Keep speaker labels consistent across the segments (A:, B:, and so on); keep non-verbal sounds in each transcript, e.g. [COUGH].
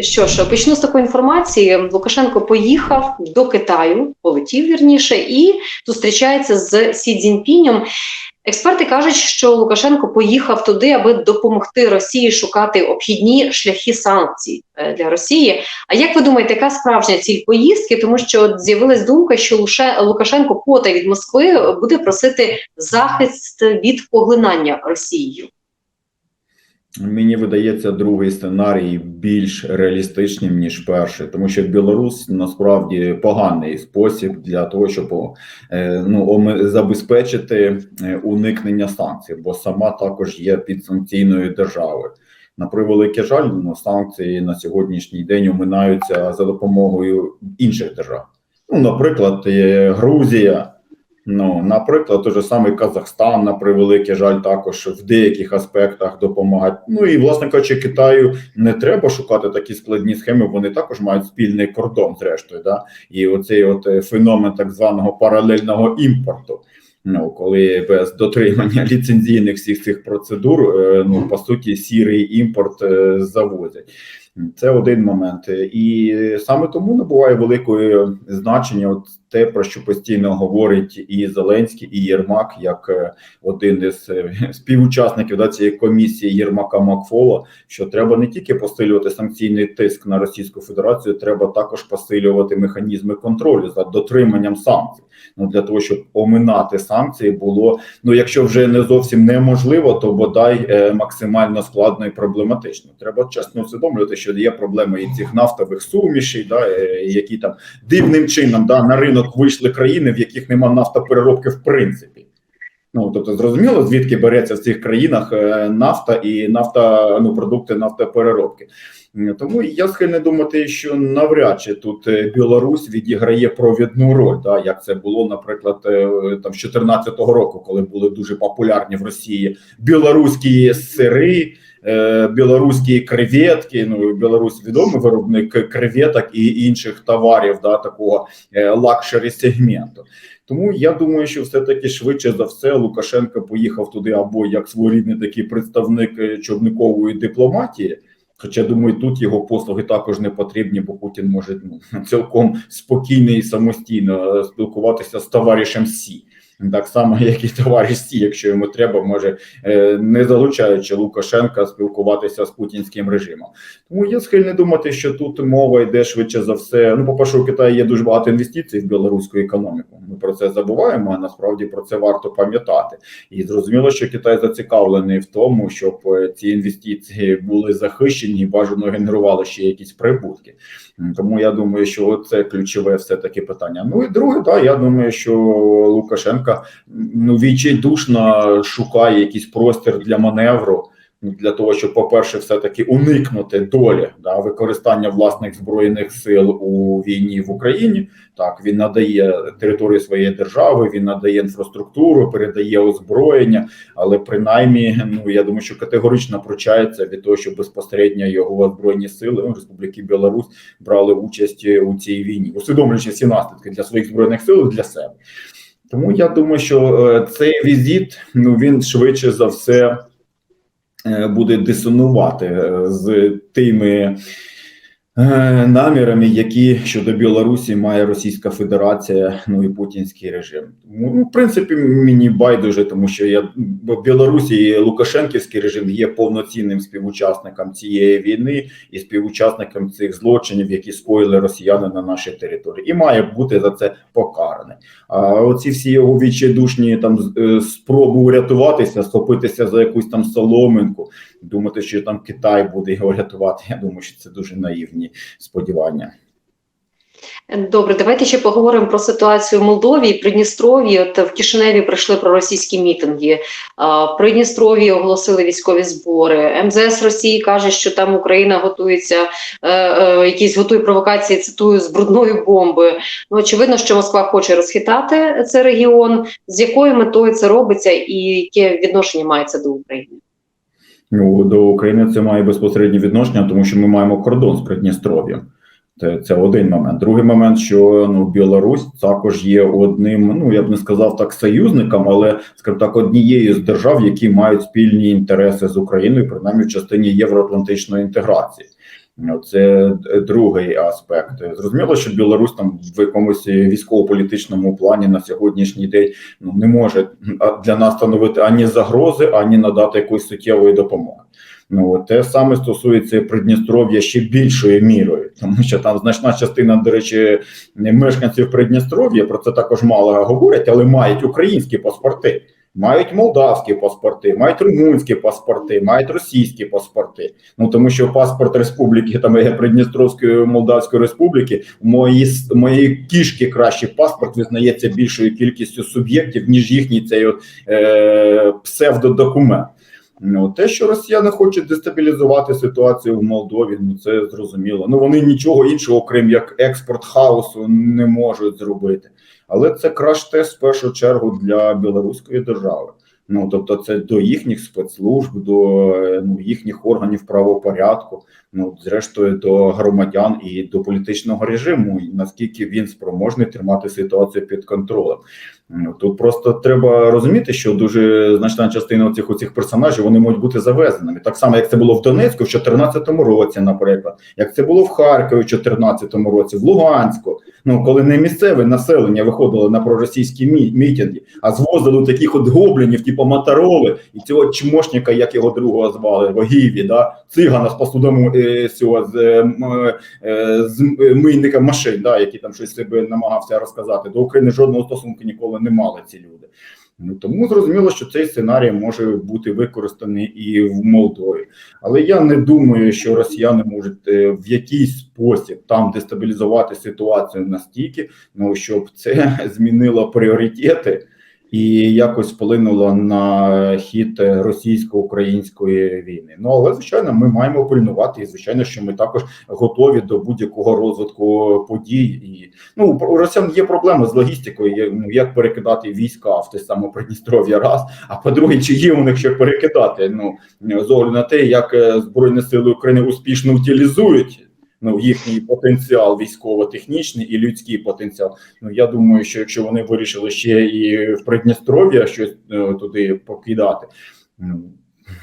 A: Що ж, почну з такої інформації. Лукашенко поїхав до Китаю, полетів вірніше, і зустрічається з Сі Цзіньпінем. Експерти кажуть, що Лукашенко поїхав туди, аби допомогти Росії шукати обхідні шляхи санкцій е, для Росії. А як ви думаєте, яка справжня ціль поїздки? Тому що з'явилась думка, що Лукашенко потай від Москви буде просити захист від поглинання Росією.
B: Мені видається другий сценарій більш реалістичним ніж перший, тому що Білорусь насправді поганий спосіб для того, щоб е, ну забезпечити е, уникнення санкцій, бо сама також є підсанкційною державою. На превеликий жаль, ну, санкції на сьогоднішній день оминаються за допомогою інших держав. Ну, наприклад, е, Грузія. Ну, наприклад, той же самий Казахстан, на превеликий жаль, також в деяких аспектах допомагає. Ну і власне кажучи, Китаю не треба шукати такі складні схеми. Вони також мають спільний кордон, зрештою, да і оцей от е, феномен так званого паралельного імпорту. Ну, коли без дотримання [LAUGHS] ліцензійних всіх цих процедур, е, ну по суті, сірий імпорт е, завозять. Це один момент, і саме тому набуває великої значення. От те, про що постійно говорить і Зеленський, і Єрмак, як е, один із е, [LAUGHS] співучасників да, цієї комісії Єрмака Макфола, що треба не тільки посилювати санкційний тиск на Російську Федерацію, треба також посилювати механізми контролю за дотриманням санкцій. Ну для того, щоб оминати санкції, було ну, якщо вже не зовсім неможливо, то бодай е, максимально складно і проблематично. Треба чесно усвідомлювати, що є проблеми і цих нафтових сумішей, да, е, які там дивним чином да, на ринок вийшли країни, в яких нема нафтопереробки в принципі. Ну тобто, зрозуміло, звідки береться в цих країнах е, нафта і нафта, ну продукти нафтопереробки. Тому я схильний думати, що навряд чи тут е, Білорусь відіграє провідну роль, да, як це було, наприклад, там з 2014 року, коли були дуже популярні в Росії білоруські сири. Е, Білоруські креветки, ну Білорусь відомий виробник креветок і інших товарів, да такого лакшері сегменту. Тому я думаю, що все-таки швидше за все Лукашенко поїхав туди або як своєрідний такий представник е, човникової дипломатії. Хоча думаю, тут його послуги також не потрібні, бо Путін може ну, [LAUGHS] цілком спокійно і самостійно е, спілкуватися з товаришем Сі. Так само, [LAUGHS] як і товариш Сі, якщо йому треба, може е, не залучаючи Лукашенка спілкуватися з путінським режимом. Тому я схильний думати, що тут мова йде швидше за все. Ну, по-перше, у Китаї є дуже багато інвестицій в білоруську економіку. Ми про це забуваємо, а насправді про це варто пам'ятати. І зрозуміло, що Китай зацікавлений в тому, щоб е, ці інвестиції були захищені і бажано генерували ще якісь прибутки. Тому я думаю, що це ключове все таки питання. Ну і друге, да, я думаю, що Лукашенка ну відчайдушно шукає якийсь простір для маневру. Для того щоб, по-перше, все таки уникнути долі да, використання власних збройних сил у війні в Україні. Так він надає територію своєї держави, він надає інфраструктуру, передає озброєння, але принаймні, ну я думаю, що категорично пручається від того, що безпосередньо його збройні сили ну, Республіки Білорусь брали участь у цій війні, усвідомлюючи всі наслідки для своїх збройних сил для себе. Тому я думаю, що е, цей візит ну він швидше за все е, буде дисонувати е, з тими намірами, які щодо Білорусі має Російська Федерація, ну і путінський режим. Ну, в принципі, мені байдуже, тому що я бо Білорусі і Лукашенківський режим є повноцінним співучасником цієї війни і співучасником цих злочинів, які скоїли росіяни на нашій території, і має бути за це покараний. А оці всі його відчайдушні там е, спроби урятуватися, схопитися за якусь там соломинку, думати, що там Китай буде його рятувати. Я думаю, що це дуже наївні сподівання.
A: Добре, давайте ще поговоримо про ситуацію в Молдові і Придністров'ї. От в Кишиневі пройшли проросійські мітинги. В Придністров'ї оголосили військові збори. МЗС Росії каже, що там Україна готується, е, е, якісь готує провокації, цитую, з брудною бомбою. Ну, очевидно, що Москва хоче розхитати цей регіон. З якою метою це робиться, і яке відношення мається до України?
B: Ну до України це має безпосереднє відношення, тому що ми маємо кордон з Придністров'ям. Це, це один момент. Другий момент, що ну Білорусь також є одним, ну я б не сказав так, союзником, але скажімо так, однією з держав, які мають спільні інтереси з Україною, принаймні в частині євроатлантичної інтеграції. Ну, Це е, другий аспект. Зрозуміло, що Білорусь там в якомусь військово-політичному плані на сьогоднішній день ну не може для нас становити ані загрози, ані надати якоїсь суттєвої допомоги. Ну те саме стосується Придністров'я ще більшою мірою, тому що там значна частина, до речі, мешканців Придністров'я про це також мало говорять, але мають українські паспорти. Мають молдавські паспорти, мають румунські паспорти, мають російські паспорти. Ну тому що паспорт республіки там е, Придністровської Молдавської республіки мої моєї кішки кращий паспорт визнається більшою кількістю суб'єктів ніж їхній цей е, псевдодокумент. Ну, те, що росіяни хочуть дестабілізувати ситуацію в Молдові, ну це зрозуміло. Ну вони нічого іншого, окрім як експорт хаосу, не можуть зробити. Але це краш-тест в першу чергу для білоруської держави. Ну тобто, це до їхніх спецслужб, до е, ну, їхніх органів правопорядку, ну зрештою до громадян і до політичного режиму, і наскільки він спроможний тримати ситуацію під контролем. Ну, Тут просто треба розуміти, що дуже значна частина цих оцих персонажів вони можуть бути завезеними. Так само, як це було в Донецьку в 2014 році, наприклад, як це було в Харкові в 2014 році, в Луганську. Ну коли не місцеве населення виходило на проросійські мі мітинги, а звозили таких от гоблінів, типу Мотороли, і цього чмошника, як його другого звали, Вогіві, да цигана з посудом е, цього з, е, е, з мийника машин, да, який там щось себе намагався розказати. До України жодного стосунку ніколи не мали ці люди. Ну тому зрозуміло, що цей сценарій може бути використаний і в Молдові. Але я не думаю, що росіяни можуть е, в якийсь спосіб там дестабілізувати ситуацію настільки, ну щоб це [LAUGHS] змінило пріоритети і якось вплинуло на хід російсько-української війни. Ну але звичайно, ми маємо пильнувати, і звичайно, що ми також готові до будь-якого розвитку подій. І ну у росіян є проблеми з логістикою. Ну, як перекидати війська в те саме Придністров'я, раз. А по-друге, чи є у них що перекидати? Ну з огляду на те, як е, збройні сили України успішно утилізують. Ну, їхній потенціал військово-технічний і людський потенціал. Ну я думаю, що якщо вони вирішили ще і в Придністров'я щось е, туди покидати, ну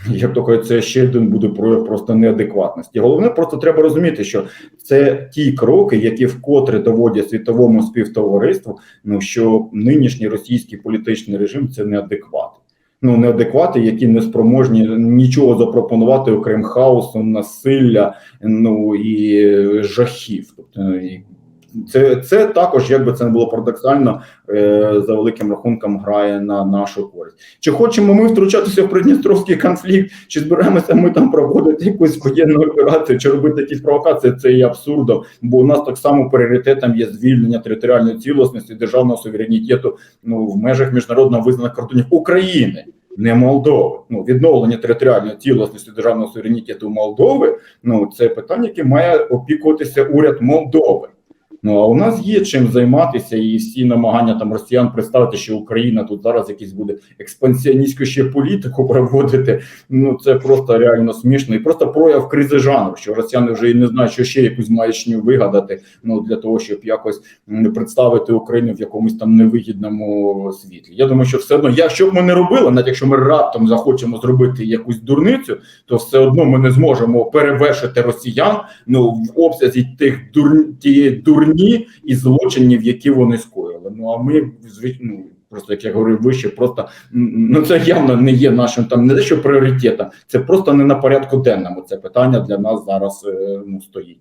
B: як кажуть, це ще один буде прояв просто неадекватності. Головне, просто треба розуміти, що це ті кроки, які вкотре доводять світовому співтовариству, ну що нинішній російський політичний режим це неадекват. Ну, неадеквати, які не спроможні нічого запропонувати, окрім хаосу, насилля, ну і жахів. Тобто це це також, як би це не було парадоксально, е, за великим рахунком грає на нашу користь. Чи хочемо ми втручатися в Придністровський конфлікт, чи збираємося ми там проводити якусь воєнну операцію, чи робити якісь провокації? Це є абсурдом, бо у нас так само пріоритетом є звільнення територіальної цілісності державного суверенітету ну в межах міжнародно визнаних кордонів України. Не Молдови, ну відновлення територіальної цілісності державного суверенітету Молдови. Ну це питання, яке має опікуватися уряд Молдови. Ну а у нас є чим займатися, і всі намагання там росіян представити, що Україна тут зараз якісь буде експансіоністську ще політику [LAUGHS] проводити. Ну це просто реально смішно і просто прояв кризи жанру, що росіяни вже і не знають, що ще якусь маячню вигадати. Ну для того, щоб якось представити Україну в якомусь там невигідному світлі. Я думаю, що все одно, якщо б ми не робили, навіть якщо ми раптом захочемо зробити якусь дурницю, то все одно ми не зможемо перевершити росіян ну в обсязі тих дур... тієї дурні і злочинів, які вони скоїли. Ну а ми ну, Просто як я говорив вище, просто ну це явно не є нашим там не те, що пріоритетом, це просто не на порядку денному. Це питання для нас зараз ну стоїть.